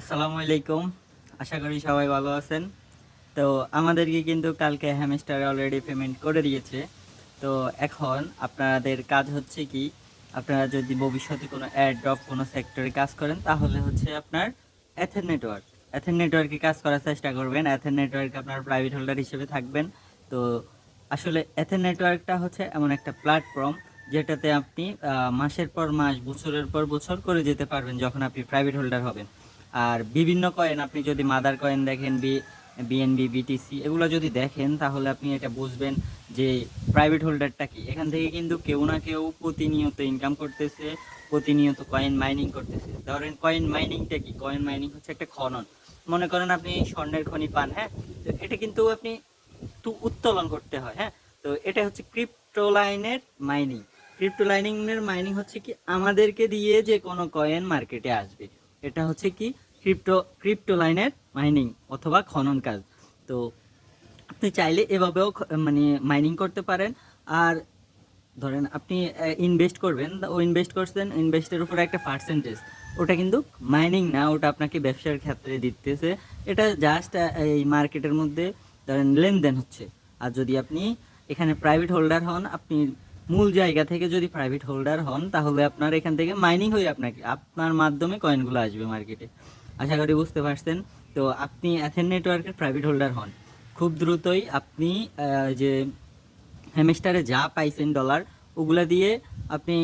আসসালামু আলাইকুম। আশা করি সবাই ভালো আছেন। তো আমাদেরকে কিন্তু কালকে হ্যামস্টার অলরেডি পেমেন্ট করে দিয়েছে। তো এখন আপনাদের কাজ হচ্ছে কি, আপনারা যদি ভবিষ্যতে কোনো ড্রপ কোনো সেক্টরে কাজ করেন, তাহলে হচ্ছে আপনার অ্যাথেন নেটওয়ার্ক অ্যাথেন নেটওয়ার্কে কাজ করার চেষ্টা করবেন। অ্যাথেন নেটওয়ার্ক আপনার প্রাইভেট হোল্ডার হিসেবে থাকবেন। তো আসলে অ্যাথেন নেটওয়ার্কটা হচ্ছে এমন একটা প্ল্যাটফর্ম যেটাতে আপনি মাসের পর মাস, বছরের পর বছর করে যেতে পারবেন যখন আপনি প্রাইভেট হোল্ডার হবেন। আর বিভিন্ন কয়েন আপনি যদি মাদার কয়েন দেখেন বি বিএনবি বিটিসি এগুলো যদি দেখেন, তাহলে আপনি এটা বুঝবেন যে প্রাইভেট হোল্ডারটা কি। এখান থেকে কিন্তু কেউ না কেউ প্রতিনিয়ত ইনকাম করতেছে, প্রতিনিয়ত কয়েন মাইনিং করতেছে। ধরেন কয়েন মাইনিংটা কি? কয়েন মাইনিং হচ্ছে একটা খনন। মনে করেন আপনি স্বর্ণের খনি পান হ্যাঁ? তো এটা কিন্তু আপনি উত্তোলন করতে হয় হ্যাঁ? তো এটা হচ্ছে ক্রিপ্টো লাইনের মাইনিং ক্রিপ্টো লাইনিংয়ের মাইনিং হচ্ছে কি? আমাদেরকে দিয়ে যে কোনো কয়েন মার্কেটে আসবে। এটা হচ্ছে কি ক্রিপ্টো ক্রিপ্টো লাইনের মাইনিং অথবা খনন কাজ। তো আপনি চাইলে এভাবেও মানে মাইনিং করতে পারেন। আর ধরেন আপনি ইনভেস্ট করবেন, ও ইনভেস্ট করছেন ইনভেস্টের উপরে একটা পার্সেন্টেজ ওটা কিন্তু মাইনিং না, ওটা আপনাকে ব্যবসার ক্ষেত্রে দিতেছে। এটা জাস্ট এই মার্কেটের মধ্যে ধরেন লেনদেন হচ্ছে। আর যদি আপনি এখানে প্রাইভেট হোল্ডার হন, আপনি মূল জায়গা থেকে যদি প্রাইভেট হোল্ডার হন, তাহলে আপনার এখান থেকে মাইনিং হয়ে আপনাকে, আপনার মাধ্যমে কয়েনগুলো আসবে মার্কেটে আশা করি বুঝতে পারছেন। তো আপনি অ্যাথেন নেটওয়ার্কের প্রাইভেট হোল্ডার হন। খুব দ্রুতই আপনি যে হেমিস্টারে যা পাইছেন ডলার ওগুলা দিয়ে আপনি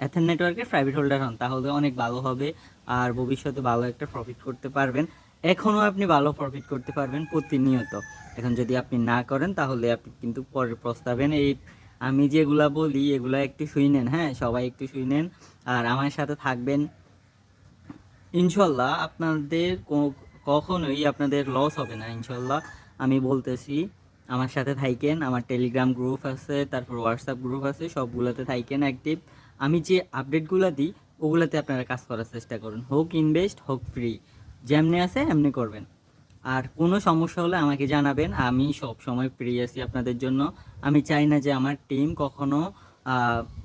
অ্যাথেন নেটওয়ার্কের প্রাইভেট হোল্ডার হন। তাহলে অনেক ভালো হবে, আর ভবিষ্যতে ভালো একটা প্রফিট করতে পারবেন। এখনও আপনি ভালো প্রফিট করতে পারবেন প্রতিনিয়ত। এখন যদি আপনি না করেন, তাহলে আপনি কিন্তু পরে প্রস্তাবেন। এই আমি যেগুলা বলি, এগুলা একটু শুই নেন হ্যাঁ? সবাই একটু শুই নেন। আর আমার সাথে থাকবেন, ইনশাল্লাহ আপনাদের কখনোই আপনাদের লস হবে না, ইনশাল্লাহ। আমি বলতেছি, আমার সাথে থাইকেন, আমার টেলিগ্রাম গ্রুপ আছে, তারপর হোয়াটসঅ্যাপ গ্রুপ আছে, সবগুলোতে থাইকেন অ্যাক্টিভ আমি যে আপডেটগুলো দিই, ওগুলোতে আপনারা কাজ করার চেষ্টা করুন। হোক ইনভেস্ট হোক ফ্রি যেমনি আছে, এমনি করবেন। আর কোনো সমস্যা হলে আমাকে জানাবেন। আমি সব সময় ফ্রি আছি আপনাদের জন্য। আমি চাই না যে আমার টিম কখনো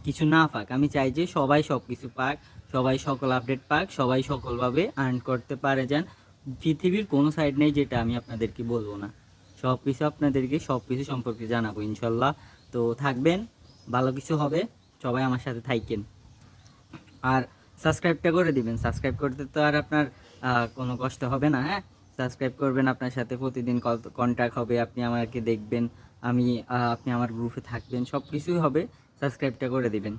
কিছু না পাক। আমি চাই যে সবাই সব কিছু পাক, সবাই সকল আপডেট পাক, সবাই সকলভাবে আর্ন করতে পারে যান। পৃথিবীর কোনো সাইড নেই যেটা আমি আপনাদেরকে বলব না। সব কিছু আপনাদেরকে সব কিছু সম্পর্কে জানাব ইনশাল্লাহ। তো থাকবেন, ভালো কিছু হবে। সবাই আমার সাথে থাইকেন। আর সাবস্ক্রাইবটা করে দিবেন। সাবস্ক্রাইব করতে তো আর আপনার কোনো কষ্ট হবে না হ্যাঁ? সাবস্ক্রাইব করবেন আপনার সাথে, প্রতিদিন কন্ট্যাক্ট হবে, আপনি আমাকে দেখবেন, আমি আপনি আমার গ্রুপে থাকবেন সব কিছুই হবে সাবস্ক্রাইবটা করে দিবেন।